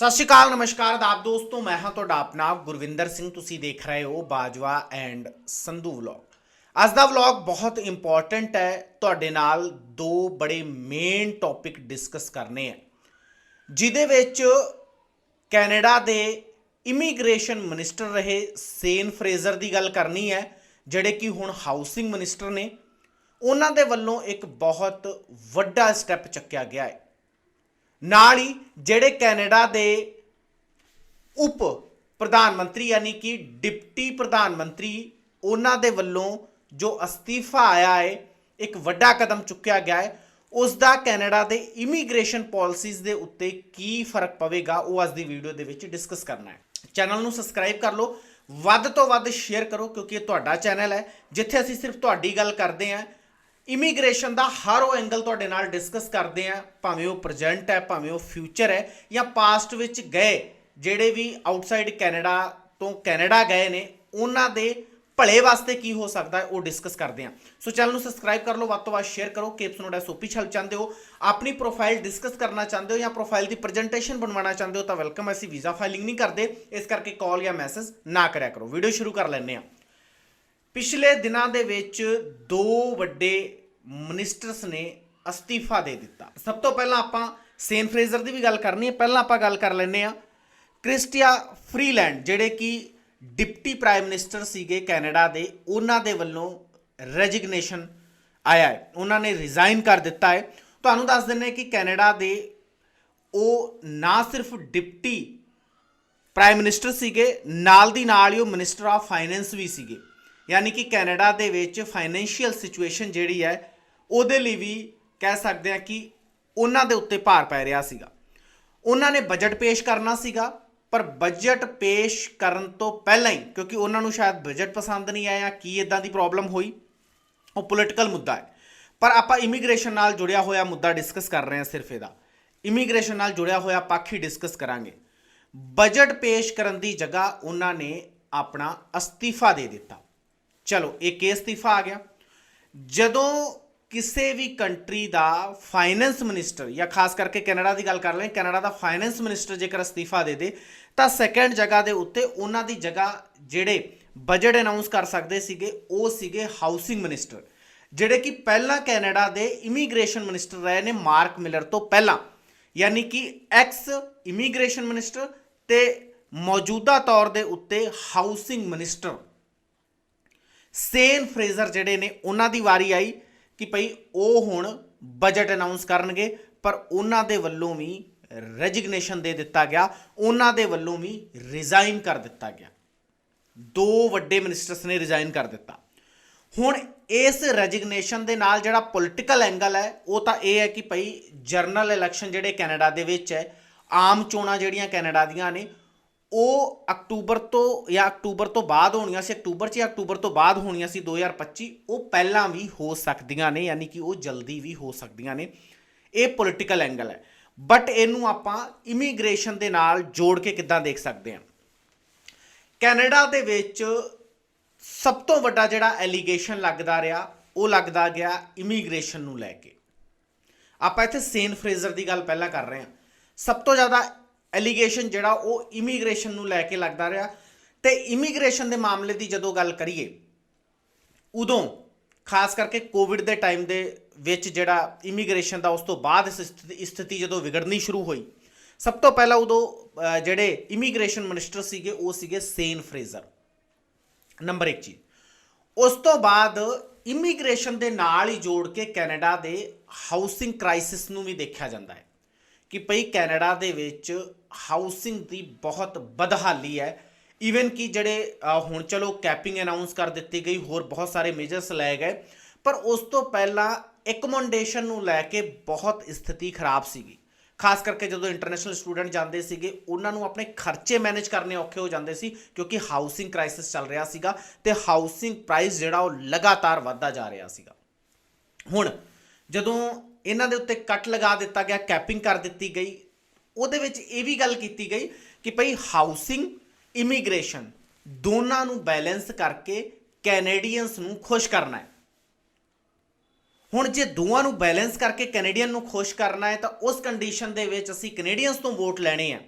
ਸਤਿ ਸ਼੍ਰੀ ਅਕਾਲ, ਨਮਸਕਾਰ ਆਦਾਬ ਦੋਸਤੋ, ਮੈਂ ਹਾਂ ਤੁਹਾਡਾ ਆਪਣਾ ਗੁਰਵਿੰਦਰ ਸਿੰਘ, ਤੁਸੀਂ ਦੇਖ ਰਹੇ ਹੋ ਬਾਜਵਾ ਐਂਡ ਸੰਧੂ ਵਲੌਗ। ਅੱਜ ਦਾ ਵਲੌਗ ਬਹੁਤ ਇੰਪੋਰਟੈਂਟ ਹੈ, ਤੁਹਾਡੇ ਨਾਲ ਦੋ ਬੜੇ ਮੇਨ ਟੌਪਿਕ ਡਿਸਕਸ ਕਰਨੇ ਹੈ, ਜਿਹਦੇ ਵਿੱਚ ਕੈਨੇਡਾ ਦੇ ਇਮੀਗ੍ਰੇਸ਼ਨ ਮਿਨਿਸਟਰ ਰਹੇ, ਸੇਨ ਫਰੇਜ਼ਰ ਦੀ ਗੱਲ ਕਰਨੀ ਹੈ, ਜਿਹੜੇ ਕਿ ਹੁਣ ਹਾਊਸਿੰਗ ਮਿਨਿਸਟਰ ਨੇ, ਉਹਨਾਂ ਦੇ ਵੱਲੋਂ ਇੱਕ ਬਹੁਤ ਵੱਡਾ ਸਟੈਪ ਚੱਕਿਆ ਗਿਆ ਹੈ। ਨਾਲ ਹੀ ਜਿਹੜੇ ਕੈਨੇਡਾ ਦੇ ਉਪ ਪ੍ਰਧਾਨ ਮੰਤਰੀ ਯਾਨੀ ਕਿ ਡਿਪਟੀ ਪ੍ਰਧਾਨ ਮੰਤਰੀ ਉਹਨਾਂ ਦੇ ਵੱਲੋਂ ਜੋ ਅਸਤੀਫਾ ਆਇਆ ਹੈ, ਇੱਕ ਵੱਡਾ ਕਦਮ ਚੁੱਕਿਆ ਗਿਆ ਹੈ, ਉਸ ਦਾ ਕੈਨੇਡਾ ਦੇ ਇਮੀਗ੍ਰੇਸ਼ਨ ਪਾਲਿਸੀਜ਼ ਦੇ ਉੱਤੇ ਕੀ ਫ਼ਰਕ ਪਵੇਗਾ, ਉਹ ਅੱਜ ਦੀ ਵੀਡੀਓ ਦੇ ਵਿੱਚ ਡਿਸਕਸ ਕਰਨਾ ਹੈ। ਚੈਨਲ ਨੂੰ ਸਬਸਕ੍ਰਾਈਬ ਕਰ ਲਓ, ਵੱਧ ਤੋਂ ਵੱਧ ਸ਼ੇਅਰ ਕਰੋ ਕਿਉਂਕਿ ਇਹ ਤੁਹਾਡਾ ਚੈਨਲ ਹੈ, ਜਿੱਥੇ ਅਸੀਂ ਸਿਰਫ ਤੁਹਾਡੀ ਗੱਲ ਕਰਦੇ ਹਾਂ ਇਮੀਗ੍ਰੇਸ਼ਨ ਦਾ ਹਰ ਉਹ ਐਂਗਲ ਤੁਹਾਡੇ ਨਾਲ ਡਿਸਕਸ ਕਰਦੇ ਆ, ਭਾਵੇਂ ਉਹ ਪ੍ਰੈਜ਼ੈਂਟ ਹੈ, ਭਾਵੇਂ ਉਹ ਫਿਊਚਰ ਹੈ, ਜਾਂ ਪਾਸਟ ਵਿੱਚ ਗਏ, ਜਿਹੜੇ ਵੀ ਆਊਟਸਾਈਡ ਕੈਨੇਡਾ ਤੋਂ ਕੈਨੇਡਾ ਗਏ ਨੇ, ਉਹਨਾਂ ਦੇ ਭਲੇ ਵਾਸਤੇ ਕੀ ਹੋ ਸਕਦਾ ਹੈ, ਉਹ ਡਿਸਕਸ ਕਰਦੇ ਆ। ਸੋ ਚੈਨਲ ਨੂੰ ਸਬਸਕ੍ਰਾਈਬ ਕਰ ਲਓ, ਵੱਧ ਤੋਂ ਵੱਧ ਸ਼ੇਅਰ ਕਰੋ ਕੇਪਸ ਨੋਟ ਐਸਓਪੀ ਛਲ ਚਾਹੁੰਦੇ ਹੋ, ਆਪਣੀ ਪ੍ਰੋਫਾਈਲ ਡਿਸਕਸ ਕਰਨਾ ਚਾਹੁੰਦੇ ਹੋ, ਜਾਂ ਪ੍ਰੋਫਾਈਲ ਦੀ ਪ੍ਰੈਜੈਂਟੇਸ਼ਨ ਬਣਵਾਉਣਾ ਚਾਹੁੰਦੇ ਹੋ, ਤਾਂ ਵੈਲਕਮ ਅਸੀਂ ਵੀਜ਼ਾ ਫਾਈਲਿੰਗ ਨਹੀਂ ਕਰਦੇ, ਇਸ ਕਰਕੇ ਕਾਲ ਜਾਂ ਮੈਸੇਜ ਨਾ ਕਰਿਆ ਕਰੋ। ਵੀਡੀਓ ਸ਼ੁਰੂ ਕਰ ਲੈਂਦੇ ਆ। ਪਿਛਲੇ ਦਿਨਾਂ ਦੇ ਵਿੱਚ ਦੋ ਵੱਡੇ ਮਿਨਿਸਟਰਸ ਨੇ ਅਸਤੀਫਾ ਦੇ ਦਿੱਤਾ। ਸਭ ਤੋਂ ਪਹਿਲਾਂ ਆਪਾਂ ਸੇਨ ਫਰੇਜ਼ਰ ਦੀ ਵੀ ਗੱਲ ਕਰਨੀ ਹੈ। ਪਹਿਲਾਂ ਆਪਾਂ ਗੱਲ ਕਰ ਲੈਂਦੇ ਆ ਕ੍ਰਿਸਟੀਆ ਫਰੀਲੈਂਡ, ਜਿਹੜੇ ਕਿ ਡਿਪਟੀ ਪ੍ਰਾਈਮ ਮਿਨਿਸਟਰ ਸੀਗੇ ਕੈਨੇਡਾ ਦੇ, ਉਹਨਾਂ ਦੇ ਵੱਲੋਂ ਰੈਜ਼ਿਗਨੇਸ਼ਨ ਆਇਆ ਹੈ। ਉਹਨਾਂ ਨੇ ਰਿਜ਼ਾਈਨ ਕਰ ਦਿੱਤਾ ਹੈ। ਤੁਹਾਨੂੰ ਦੱਸ ਦਿੰਨੇ ਕਿ ਕੈਨੇਡਾ ਦੇ ਉਹ ਨਾ ਸਿਰਫ ਡਿਪਟੀ ਪ੍ਰਾਈਮ ਮਿਨਿਸਟਰ ਸੀਗੇ, ਨਾਲ ਦੀ ਨਾਲ ਹੀ ਉਹ ਮਿਨਿਸਟਰ ਆਫ ਫਾਈਨੈਂਸ ਵੀ ਸੀਗੇ। ਯਾਨੀ ਕਿ ਕੈਨੇਡਾ ਦੇ ਵਿੱਚ ਫਾਈਨੈਂਸ਼ੀਅਲ ਸਿਚੁਏਸ਼ਨ ਜਿਹੜੀ ਹੈ ਉਹਦੇ ਲਈ ਵੀ ਕਹਿ ਸਕਦੇ ਆ ਕਿ ਉਹਨਾਂ ਦੇ ਉੱਤੇ ਭਾਰ ਪੈ ਰਿਹਾ ਸੀਗਾ। ਉਹਨਾਂ ਨੇ ਬਜਟ ਪੇਸ਼ ਕਰਨਾ ਸੀਗਾ, ਪਰ ਬਜਟ ਪੇਸ਼ ਕਰਨ ਤੋਂ ਪਹਿਲਾਂ ਹੀ, ਕਿਉਂਕਿ ਉਹਨਾਂ ਨੂੰ ਸ਼ਾਇਦ ਬਜਟ ਪਸੰਦ ਨਹੀਂ ਆਇਆ, ਕੀ ਇਦਾਂ ਦੀ ਪ੍ਰੋਬਲਮ ਹੋਈ, ਉਹ ਪੋਲਿਟੀਕਲ ਮੁੱਦਾ ਹੈ। ਪਰ ਆਪਾਂ ਇਮੀਗ੍ਰੇਸ਼ਨ ਨਾਲ ਜੁੜਿਆ ਹੋਇਆ ਮੁੱਦਾ ਡਿਸਕਸ ਕਰ ਰਹੇ ਹਾਂ ਸਿਰਫ ਇਹਦਾ। ਇਮੀਗ੍ਰੇਸ਼ਨ ਨਾਲ ਜੁੜਿਆ ਹੋਇਆ ਪੱਖ ਹੀ ਡਿਸਕਸ ਕਰਾਂਗੇ। ਬਜਟ ਪੇਸ਼ ਕਰਨ ਦੀ ਜਗ੍ਹਾ ਉਹਨਾਂ ਨੇ ਆਪਣਾ ਅਸਤੀਫਾ ਦੇ ਦਿੱਤਾ। ਚਲੋ, ਇਹ ਕੇ ਅਸਤੀਫਾ ਆ ਗਿਆ। ਜਦੋਂ ਕਿਸੇ ਵੀ ਕੰਟਰੀ ਦਾ ਫਾਈਨੈਂਸ ਮਿਨਿਸਟਰ ਜਾਂ ਖਾਸ ਕਰਕੇ ਕੈਨੇਡਾ ਦੀ ਗੱਲ ਕਰ ਲੈਂ ਕੈਨੇਡਾ ਦਾ ਫਾਈਨੈਂਸ ਮਿਨਿਸਟਰ ਜੇਕਰ ਅਸਤੀਫਾ ਦੇ ਦੇ, ਤਾਂ ਸੈਕੰਡ ਜਗ੍ਹਾ ਦੇ ਉੱਤੇ ਉਹਨਾਂ ਦੀ ਜਗ੍ਹਾ ਜਿਹੜੇ ਬਜਟ ਅਨਾਉਂਸ ਕਰ ਸਕਦੇ ਸੀਗੇ, ਉਹ ਸੀਗੇ ਹਾਊਸਿੰਗ ਮਿਨਿਸਟਰ ਜਿਹੜੇ ਕਿ ਪਹਿਲਾਂ ਕੈਨੇਡਾ ਦੇ ਇਮੀਗ੍ਰੇਸ਼ਨ ਮਿਨਿਸਟਰ ਰਹੇ ਨੇ ਮਾਰਕ ਮਿਲਰ ਤੋਂ ਪਹਿਲਾਂ, ਯਾਨੀ ਕਿ ਐਕਸ ਇਮੀਗ੍ਰੇਸ਼ਨ ਮਿਨਿਸਟਰ ਤੇ ਮੌਜੂਦਾ ਤੌਰ ਦੇ ਉੱਤੇ ਹਾਊਸਿੰਗ ਮਿਨਿਸਟਰ ਸੇਨ ਫਰੇਜ਼ਰ ਜਿਹੜੇ ਨੇ, ਉਹਨਾਂ ਦੀ ਵਾਰੀ ਆਈ ਕਿ ਭਈ ਉਹ ਹੁਣ ਬਜਟ ਅਨਾਉਂਸ ਕਰਨਗੇ, ਪਰ ਉਹਨਾਂ ਦੇ ਵੱਲੋਂ ਵੀ ਰੈਜ਼ਿਗਨੇਸ਼ਨ ਦੇ ਦਿੱਤਾ ਗਿਆ, ਉਹਨਾਂ ਦੇ ਵੱਲੋਂ ਵੀ ਰਿਜ਼ਾਈਨ ਕਰ ਦਿੱਤਾ ਗਿਆ। ਦੋ ਵੱਡੇ ਮਿਨਿਸਟਰਸ ਨੇ ਰਿਜ਼ਾਈਨ ਕਰ ਦਿੱਤਾ। ਹੁਣ ਇਸ ਰੈਜ਼ਿਗਨੇਸ਼ਨ ਦੇ ਨਾਲ ਜਿਹੜਾ ਪੋਲਿਟੀਕਲ ਐਂਗਲ ਹੈ, ਉਹ ਤਾਂ ਇਹ ਹੈ ਕਿ ਭਈ ਜਰਨਲ ਇਲੈਕਸ਼ਨ ਜਿਹੜੇ ਕੈਨੇਡਾ ਦੇ ਵਿੱਚ ਹੈ, ਆਮ ਚੋਣਾਂ ਜਿਹੜੀਆਂ ਕੈਨੇਡਾ ਦੀਆਂ ਨੇ ਉਹ ਅਕਤੂਬਰ ਤੋਂ ਜਾਂ ਅਕਤੂਬਰ ਤੋਂ ਬਾਅਦ ਹੋਣੀਆਂ ਸੀ, ਅਕਤੂਬਰ 'ਚ ਜਾਂ ਅਕਤੂਬਰ ਤੋਂ ਬਾਅਦ ਹੋਣੀਆਂ ਸੀ 2025 ਉਹ ਪਹਿਲਾਂ ਵੀ ਹੋ ਸਕਦੀਆਂ ਨੇ, ਯਾਨੀ ਕਿ ਉਹ ਜਲਦੀ ਵੀ ਹੋ ਸਕਦੀਆਂ ਨੇ। ਇਹ ਪੋਲਿਟੀਕਲ ਐਂਗਲ ਹੈ। ਬਟ ਇਹਨੂੰ ਆਪਾਂ ਇਮੀਗ੍ਰੇਸ਼ਨ ਦੇ ਨਾਲ ਜੋੜ ਕੇ ਕਿੱਦਾਂ ਦੇਖ ਸਕਦੇ ਹਾਂ? ਕੈਨੇਡਾ ਦੇ ਵਿੱਚ ਸਭ ਤੋਂ ਵੱਡਾ ਜਿਹੜਾ ਐਲੀਗੇਸ਼ਨ ਲੱਗਦਾ ਰਿਹਾ, ਉਹ ਲੱਗਦਾ ਗਿਆ ਇਮੀਗ੍ਰੇਸ਼ਨ ਨੂੰ ਲੈ ਕੇ। ਆਪਾਂ ਇੱਥੇ ਸੇਨ ਫਰੇਜ਼ਰ ਦੀ ਗੱਲ ਪਹਿਲਾਂ ਕਰ ਰਹੇ ਹਾਂ। ਸਭ ਤੋਂ ਜ਼ਿਆਦਾ ਐਲੀਗੇਸ਼ਨ ਜਿਹੜਾ ਉਹ ਇਮੀਗ੍ਰੇਸ਼ਨ ਨੂੰ ਲੈ ਕੇ ਲੱਗਦਾ ਰਿਹਾ। ਤੇ ਇਮੀਗ੍ਰੇਸ਼ਨ ਦੇ ਮਾਮਲੇ ਦੀ ਜਦੋਂ ਗੱਲ ਕਰੀਏ, ਉਦੋਂ ਖਾਸ ਕਰਕੇ ਕੋਵਿਡ ਦੇ ਟਾਈਮ ਦੇ ਵਿੱਚ ਜਿਹੜਾ ਇਮੀਗ੍ਰੇਸ਼ਨ ਦਾ ਉਸ ਤੋਂ ਬਾਅਦ ਸਥਿਤੀ- ਸਥਿਤੀ ਜਦੋਂ ਵਿਗੜਨੀ ਸ਼ੁਰੂ ਹੋਈ, ਸਭ ਤੋਂ ਪਹਿਲਾਂ ਉਦੋਂ ਜਿਹੜੇ ਇਮੀਗ੍ਰੇਸ਼ਨ ਮਿਨਿਸਟਰ ਸੀਗੇ, ਉਹ ਸੀਗੇ ਸੇਨ ਫਰੇਜ਼ਰ। ਨੰਬਰ 1 ਚੀਜ਼। ਉਸ ਤੋਂ ਬਾਅਦ ਇਮੀਗ੍ਰੇਸ਼ਨ ਦੇ ਨਾਲ ਹੀ ਜੋੜ ਕੇ ਕੈਨੇਡਾ ਦੇ ਹਾਊਸਿੰਗ ਕ੍ਰਾਈਸਿਸ ਨੂੰ ਵੀ ਦੇਖਿਆ ਜਾਂਦਾ ਹੈ। ਕਿ ਭਈ ਕੈਨੇਡਾ ਦੇ ਵਿੱਚ ਹਾਊਸਿੰਗ ਦੀ ਬਹੁਤ ਬਦਹਾਲੀ ਹੈ। ਈਵਨ ਕਿ ਜਿਹੜੇ ਹੁਣ ਚਲੋ ਕੈਪਿੰਗ ਅਨਾਉਂਸ ਕਰ ਦਿੱਤੀ ਗਈ, ਹੋਰ ਬਹੁਤ ਸਾਰੇ ਮੇਜਰਸ ਲਏ ਗਏ। ਪਰ ਉਸ ਤੋਂ ਪਹਿਲਾਂ ਐਕਮੋਡੇਸ਼ਨ ਨੂੰ ਲੈ ਕੇ ਬਹੁਤ ਸਥਿਤੀ ਖਰਾਬ ਸੀਗੀ। ਖਾਸ ਕਰਕੇ ਜਦੋਂ ਇੰਟਰਨੈਸ਼ਨਲ ਸਟੂਡੈਂਟ ਜਾਂਦੇ ਸੀਗੇ, ਉਹਨਾਂ ਨੂੰ ਆਪਣੇ ਖਰਚੇ ਮੈਨੇਜ ਕਰਨੇ ਔਖੇ ਹੋ ਜਾਂਦੇ ਸੀ, ਕਿਉਂਕਿ ਹਾਊਸਿੰਗ ਕ੍ਰਾਈਸਿਸ ਚੱਲ ਰਿਹਾ ਸੀਗਾ ਤੇ ਹਾਊਸਿੰਗ ਪ੍ਰਾਈਸ ਜਿਹੜਾ ਉਹ ਲਗਾਤਾਰ ਵੱਧਦਾ ਜਾ ਰਿਹਾ ਸੀਗਾ। ਹੁਣ ਜਦੋਂ ਇਹਨਾਂ ਦੇ ਉੱਤੇ ਕੱਟ ਲਗਾ ਦਿੱਤਾ ਗਿਆ ਕੈਪਿੰਗ ਕਰ ਦਿੱਤੀ ਗਈ ਉਹਦੇ ਵਿੱਚ ਇਹ ਵੀ ਗੱਲ ਕੀਤੀ ਗਈ ਕਿ ਭਈ ਹਾਊਸਿੰਗ ਇਮੀਗ੍ਰੇਸ਼ਨ ਦੋਨਾਂ ਨੂੰ ਬੈਲੈਂਸ ਕਰਕੇ ਕੈਨੇਡੀਅਨਸ ਨੂੰ ਖੁਸ਼ ਕਰਨਾ ਹੈ। ਹੁਣ ਜੇ ਦੋਵਾਂ ਨੂੰ ਬੈਲੈਂਸ ਕਰਕੇ ਕੈਨੇਡੀਅਨ ਨੂੰ ਖੁਸ਼ ਕਰਨਾ ਹੈ ਤਾਂ ਉਸ ਕੰਡੀਸ਼ਨ ਦੇ ਵਿੱਚ ਅਸੀਂ ਕੈਨੇਡੀਅਨਸ ਤੋਂ ਵੋਟ ਲੈਣੇ ਆ।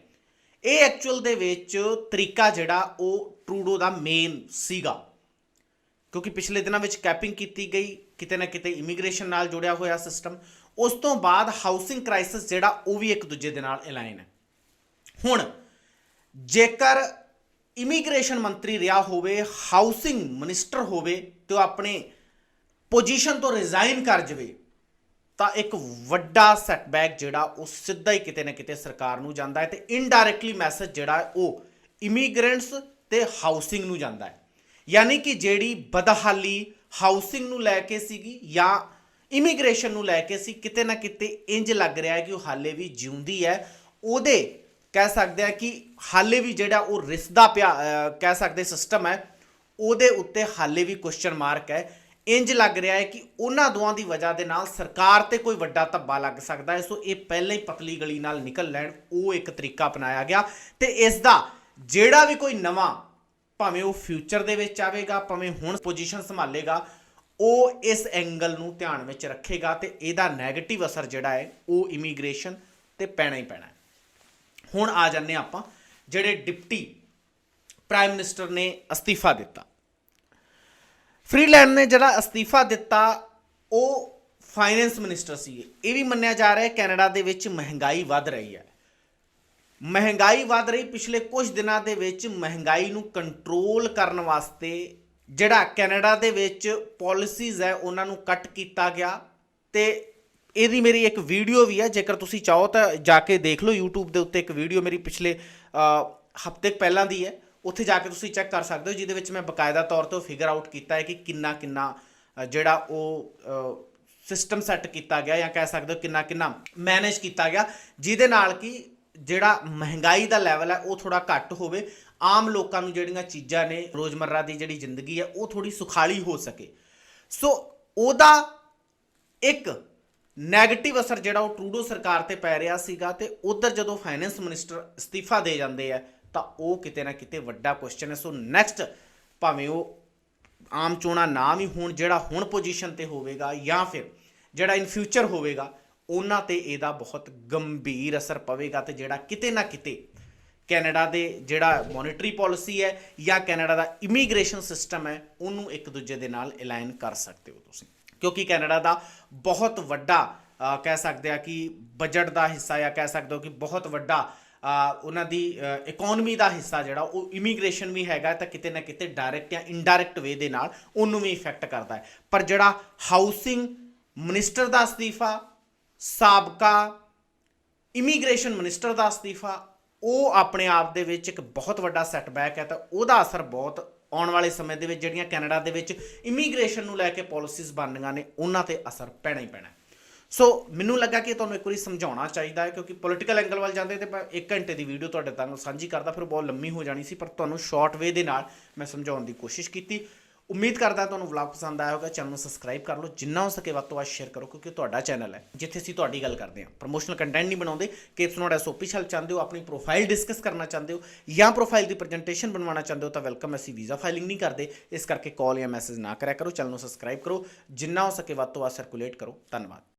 ਇਹ ਐਕਚੁਅਲ ਦੇ ਵਿੱਚ ਤਰੀਕਾ ਜਿਹੜਾ ਉਹ ਟਰੂਡੋ ਦਾ ਮੇਨ ਸੀਗਾ। ਕਿਉਂਕਿ ਪਿਛਲੇ ਦਿਨਾਂ ਵਿੱਚ ਕੈਪਿੰਗ ਕੀਤੀ ਗਈ, ਕਿਤੇ ਨਾ ਕਿਤੇ ਇਮੀਗ੍ਰੇਸ਼ਨ ਨਾਲ ਜੁੜਿਆ ਹੋਇਆ ਸਿਸਟਮ ਉਸ ਤੋਂ ਬਾਅਦ ਹਾਊਸਿੰਗ ਕ੍ਰਾਈਸਿਸ ਜਿਹੜਾ ਉਹ ਵੀ ਇੱਕ ਦੂਜੇ ਦੇ ਨਾਲ ਅਲਾਈਨ ਹੈ। ਹੁਣ ਜੇਕਰ ਇਮੀਗ੍ਰੇਸ਼ਨ ਮੰਤਰੀ ਰਿਹਾ ਹੋਵੇ ਹਾਊਸਿੰਗ ਮਿਨਿਸਟਰ ਹੋਵੇ ਤੇ ਉਹ ਆਪਣੇ ਪੋਜੀਸ਼ਨ ਤੋਂ ਰਿਜ਼ਾਈਨ ਕਰ ਜਵੇ, ਤਾਂ ਇੱਕ ਵੱਡਾ ਸੈਟਬੈਕ ਜਿਹੜਾ ਉਹ ਸਿੱਧਾ ਹੀ ਕਿਤੇ ਨਾ ਕਿਤੇ ਸਰਕਾਰ ਨੂੰ ਜਾਂਦਾ ਹੈ ਤੇ ਇਨਡਾਇਰੈਕਟਲੀ ਮੈਸੇਜ ਜਿਹੜਾ ਉਹ ਇਮੀਗ੍ਰੈਂਟਸ ਤੇ ਹਾਊਸਿੰਗ ਨੂੰ ਜਾਂਦਾ ਹੈ। ਯਾਨੀ ਕਿ ਜਿਹੜੀ ਬਦਹਾਲੀ ਹਾਊਸਿੰਗ ਨੂੰ ਲੈ ਕੇ ਸੀਗੀ ਜਾਂ ਇਮੀਗ੍ਰੇਸ਼ਨ ਨੂੰ ਲੈ ਕੇ ਸੀ, ਕਿਤੇ ਨਾ ਕਿਤੇ ਇੰਜ ਲੱਗ ਰਿਹਾ ਹੈ ਕਿ ਉਹ ਹਾਲੇ ਵੀ ਜਿਉਂਦੀ ਹੈ। ਉਹਦੇ ਕਹਿ ਸਕਦੇ ਆ ਕਿ ਹਾਲੇ ਵੀ ਜਿਹੜਾ ਉਹ ਰਿਸਦਾ ਪਿਆ ਕਹਿ ਸਕਦੇ ਸਿਸਟਮ ਹੈ, ਉਹਦੇ ਉੱਤੇ ਹਾਲੇ ਵੀ ਕੁਐਸਚਨ ਮਾਰਕ ਹੈ। ਇੰਜ ਲੱਗ ਰਿਹਾ ਹੈ ਕਿ ਉਹਨਾਂ ਦੋਵਾਂ ਦੀ ਵਜ੍ਹਾ ਦੇ ਨਾਲ ਸਰਕਾਰ ਤੇ ਕੋਈ ਵੱਡਾ ਧੱਬਾ ਲੱਗ ਸਕਦਾ ਹੈ। ਸੋ ਇਹ ਪਹਿਲਾਂ ਹੀ ਪਤਲੀ ਗਲੀ ਨਾਲ ਨਿਕਲ ਲੈਣ, ਉਹ ਇੱਕ ਤਰੀਕਾ ਅਪਣਾਇਆ ਗਿਆ। ਤੇ ਇਸ ਦਾ ਜਿਹੜਾ ਵੀ ਕੋਈ ਨਵਾਂ, ਭਾਵੇਂ ਉਹ ਫਿਊਚਰ ਦੇ ਵਿੱਚ ਆਵੇਗਾ, ਭਾਵੇਂ ਹੁਣ ਪੋਜੀਸ਼ਨ ਸੰਭਾਲੇਗਾ ਉਹ ਇਸ ਐਂਗਲ ਨੂੰ ਧਿਆਨ ਵਿੱਚ ਰੱਖੇਗਾ ਤੇ ਇਹਦਾ 네ਗੇਟਿਵ ਅਸਰ ਜਿਹੜਾ ਹੈ, ਉਹ ਇਮੀਗ੍ਰੇਸ਼ਨ ਤੇ ਪੈਣਾ ਹੀ ਪੈਣਾ ਹੁਣ ਆ ਜਾਂਦੇ ਹਾਂ ਆਪਾਂ, ਜਿਹੜੇ ਡਿਪਟੀ ਪ੍ਰਾਈਮ ਮਿਨਿਸਟਰ ਨੇ ਅਸਤੀਫਾ ਦਿੱਤਾ। ਫਰੀਲੈਂਡ ਨੇ ਜਿਹੜਾ ਅਸਤੀਫਾ ਦਿੱਤਾ, ਉਹ ਫਾਈਨੈਂਸ ਮਿਨਿਸਟਰ ਸੀ ਇਹ। ਵੀ ਮੰਨਿਆ ਜਾ ਰਿਹਾ ਹੈ, ਕੈਨੇਡਾ ਦੇ ਵਿੱਚ ਮਹਿੰਗਾਈ ਵੱਧ ਰਹੀ ਹੈ। ਮਹਿੰਗਾਈ ਵੱਧ ਰਹੀ, ਪਿਛਲੇ ਕੁਝ ਦਿਨਾਂ ਦੇ ਵਿੱਚ ਮਹਿੰਗਾਈ ਨੂੰ ਕੰਟਰੋਲ ਕਰਨ ਵਾਸਤੇ ਜਿਹੜਾ ਕੈਨੇਡਾ ਦੇ ਵਿੱਚ ਪਾਲਿਸੀਜ਼ ਹੈ, ਉਹਨਾਂ ਨੂੰ ਕੱਟ ਕੀਤਾ ਗਿਆ। ਤੇ ਇਹਦੀ ਮੇਰੀ ਇੱਕ ਵੀਡੀਓ ਵੀ ਹੈ, ਜੇਕਰ ਤੁਸੀਂ ਚਾਹੋ ਤਾਂ ਜਾ ਕੇ ਦੇਖ ਲਓ YouTube ਦੇ ਉੱਤੇ ਇੱਕ ਵੀਡੀਓ ਮੇਰੀ ਪਿਛਲੇ ਹਫ਼ਤੇ ਪਹਿਲਾਂ ਦੀ ਹੈ। ਉੱਥੇ ਜਾ ਕੇ ਤੁਸੀਂ ਚੈੱਕ ਕਰ ਸਕਦੇ ਹੋ, ਜਿਹਦੇ ਵਿੱਚ ਮੈਂ ਬਕਾਇਦਾ ਤੌਰ ਤੇ ਫਿਗਰ ਆਊਟ ਕੀਤਾ ਹੈ ਕਿ ਕਿੰਨਾ ਕਿੰਨਾ ਜਿਹੜਾ ਉਹ ਸਿਸਟਮ ਸੈੱਟ ਕੀਤਾ ਗਿਆ ਜਾਂ ਕਹਿ ਸਕਦੇ ਹੋ ਕਿੰਨਾ ਕਿੰਨਾ ਮੈਨੇਜ ਕੀਤਾ ਗਿਆ, ਜਿਹਦੇ ਨਾਲ ਕਿ ਜਿਹੜਾ ਮਹਿੰਗਾਈ ਦਾ ਲੈਵਲ ਹੈ, ਉਹ ਥੋੜਾ ਘੱਟ ਹੋਵੇ। ਆਮ ਲੋਕਾਂ ਨੂੰ ਜਿਹੜੀਆਂ ਚੀਜ਼ਾਂ ਨੇ, ਰੋਜ਼ਮਰਰਾ ਦੀ ਜਿਹੜੀ ਜ਼ਿੰਦਗੀ ਹੈ, ਉਹ ਥੋੜੀ ਸੁਖਾਲੀ ਹੋ ਸਕੇ। ਸੋ ਉਹਦਾ ਇੱਕ ਨੈਗੇਟਿਵ ਅਸਰ ਜਿਹੜਾ ਉਹ ਟਰੂਡੋ ਸਰਕਾਰ ਤੇ ਪੈ ਰਿਹਾ ਸੀਗਾ ਤੇ ਉਧਰ ਜਦੋਂ ਫਾਈਨੈਂਸ ਮਿਨਿਸਟਰ ਅਸਤੀਫਾ ਦੇ ਜਾਂਦੇ ਆ, ਤਾਂ ਉਹ ਕਿਤੇ ਨਾ ਕਿਤੇ ਵੱਡਾ ਕੁਐਸਚਨ ਹੈ। ਸੋ ਨੈਕਸਟ ਭਾਵੇਂ ਉਹ ਆਮ ਚੋਣਾਂ ਨਾ ਵੀ ਹੋਣ, ਜਿਹੜਾ ਹੁਣ ਪੋਜੀਸ਼ਨ ਤੇ ਹੋਵੇਗਾ ਜਾਂ ਫਿਰ ਜਿਹੜਾ ਇਨ ਫਿਊਚਰ ਹੋਵੇਗਾ ਉਹਨਾਂ ਤੇ ਇਹਦਾ ਬਹੁਤ ਗੰਭੀਰ ਅਸਰ ਪਵੇਗਾ ਤੇ ਜਿਹੜਾ ਕਿਤੇ ਨਾ ਕਿਤੇ ਕੈਨੇਡਾ ਦੇ ਜਿਹੜਾ ਮੋਨਿਟਰੀ ਪਾਲਿਸੀ ਹੈ ਜਾਂ ਕੈਨੇਡਾ ਦਾ ਇਮੀਗ੍ਰੇਸ਼ਨ ਸਿਸਟਮ ਹੈ, ਉਹਨੂੰ ਇੱਕ ਦੂਜੇ ਦੇ ਨਾਲ ਅਲਾਈਨ ਕਰ ਸਕਦੇ ਹੋ ਤੁਸੀਂ। ਕਿਉਂਕਿ ਕੈਨੇਡਾ ਦਾ ਬਹੁਤ ਵੱਡਾ ਕਹਿ ਸਕਦੇ ਆ ਕਿ ਬਜਟ ਦਾ ਹਿੱਸਾ ਜਾਂ ਕਹਿ ਸਕਦੇ ਹੋ ਕਿ ਬਹੁਤ ਵੱਡਾ ਉਹਨਾਂ ਦੀ ਇਕਨੋਮੀ ਦਾ ਹਿੱਸਾ ਜਿਹੜਾ, ਉਹ ਇਮੀਗ੍ਰੇਸ਼ਨ ਵੀ ਹੈਗਾ ਤਾਂ ਕਿਤੇ ਨਾ ਕਿਤੇ ਡਾਇਰੈਕਟ ਜਾਂ ਇਨਡਾਇਰੈਕਟ ਵੇ ਦੇ ਨਾਲ ਉਹਨੂੰ ਵੀ ਇਫੈਕਟ ਕਰਦਾ ਹੈ। ਪਰ ਜਿਹੜਾ ਹਾਊਸਿੰਗ ਮਿਨਿਸਟਰ ਦਾ ਅਸਤੀਫਾ ਸਾਬਕਾ ਇਮੀਗ੍ਰੇਸ਼ਨ ਮਿਨਿਸਟਰ ਦਾ ਅਸਤੀਫਾ, ਉਹ ਆਪਣੇ ਆਪ ਦੇ ਵਿੱਚ ਇੱਕ ਬਹੁਤ ਵੱਡਾ ਸੈਟਬੈਕ ਹੈ ਤਾਂ ਉਹਦਾ ਅਸਰ ਬਹੁਤ ਆਉਣ ਵਾਲੇ ਸਮੇਂ ਦੇ ਵਿੱਚ, ਜਿਹੜੀਆਂ ਕੈਨੇਡਾ ਦੇ ਵਿੱਚ ਇਮੀਗ੍ਰੇਸ਼ਨ ਨੂੰ ਲੈ ਕੇ ਪਾਲਿਸੀਜ਼ ਬਣਨੀਆਂ ਨੇ, ਉਹਨਾਂ ਤੇ ਅਸਰ ਪੈਣਾ ਹੀ ਪੈਣਾ ਸੋ ਮੈਨੂੰ ਲੱਗਾ ਕਿ ਤੁਹਾਨੂੰ ਇੱਕ ਵਾਰੀ ਸਮਝਾਉਣਾ ਚਾਹੀਦਾ ਹੈ, ਕਿਉਂਕਿ ਪੋਲਿਟੀਕਲ ਐਂਗਲ ਵੱਲ ਜਾਂਦੇ ਤੇ ਮੈਂ 1 ਘੰਟੇ ਦੀ ਵੀਡੀਓ ਤੁਹਾਡੇ ਨਾਲ ਸਾਂਝੀ ਕਰਦਾ, ਫਿਰ ਬਹੁਤ ਲੰਮੀ ਹੋ ਜਾਣੀ ਸੀ, ਪਰ ਤੁਹਾਨੂੰ ਸ਼ਾਰਟ ਵੇ ਦੇ ਨਾਲ ਮੈਂ ਸਮਝਾਉਣ ਦੀ ਕੋਸ਼ਿਸ਼ ਕੀਤੀ। ਉਮੀਦ ਕਰਦਾ ਤੁਹਾਨੂੰ ਵਲੌਗ ਪਸੰਦ ਆਇਆ ਹੋਗਾ ਚੈਨਲ ਨੂੰ ਸਬਸਕ੍ਰਾਈਬ ਕਰ ਲਓ, ਜਿੰਨਾ ਹੋ ਸਕੇ ਵੱਧ ਤੋਂ ਵੱਧ ਸ਼ੇਅਰ ਕਰੋ, ਕਿਉਂਕਿ ਤੁਹਾਡਾ ਚੈਨਲ ਹੈ, ਜਿੱਥੇ ਅਸੀਂ ਤੁਹਾਡੀ ਗੱਲ ਕਰਦੇ ਹਾਂ। ਪ੍ਰੋਮੋਸ਼ਨਲ ਕੰਟੈਂਟ ਨਹੀਂ ਬਣਾਉਂਦੇ ਕੇਪਸ ਨੋਟ ਐਸਓਪੀ ਛਲ ਚਾਹੁੰਦੇ ਹੋ, ਆਪਣੀ ਪ੍ਰੋਫਾਈਲ ਡਿਸਕਸ ਕਰਨਾ ਚਾਹੁੰਦੇ ਹੋ, ਜਾਂ ਪ੍ਰੋਫਾਈਲ ਦੀ ਪ੍ਰੈਜੈਂਟੇਸ਼ਨ ਬਣਵਾਉਣਾ ਚਾਹੁੰਦੇ ਹੋ, ਤਾਂ ਵੈਲਕਮ ਅਸੀਂ ਵੀਜ਼ਾ ਫਾਈਲਿੰਗ ਨਹੀਂ ਕਰਦੇ। ਇਸ ਕਰਕੇ ਕਾਲ ਜਾਂ ਮੈਸੇਜ ਨਾ ਕਰਿਆ ਕਰੋ ਚੈਨਲ ਨੂੰ ਸਬਸਕ੍ਰਾਈਬ ਕਰੋ, ਜਿੰਨਾ ਹੋ ਸਕੇ ਵੱਧ ਤੋਂ ਵੱਧ ਸਰਕੂਲੇਟ ਕਰੋ। ਧੰਨਵਾਦ।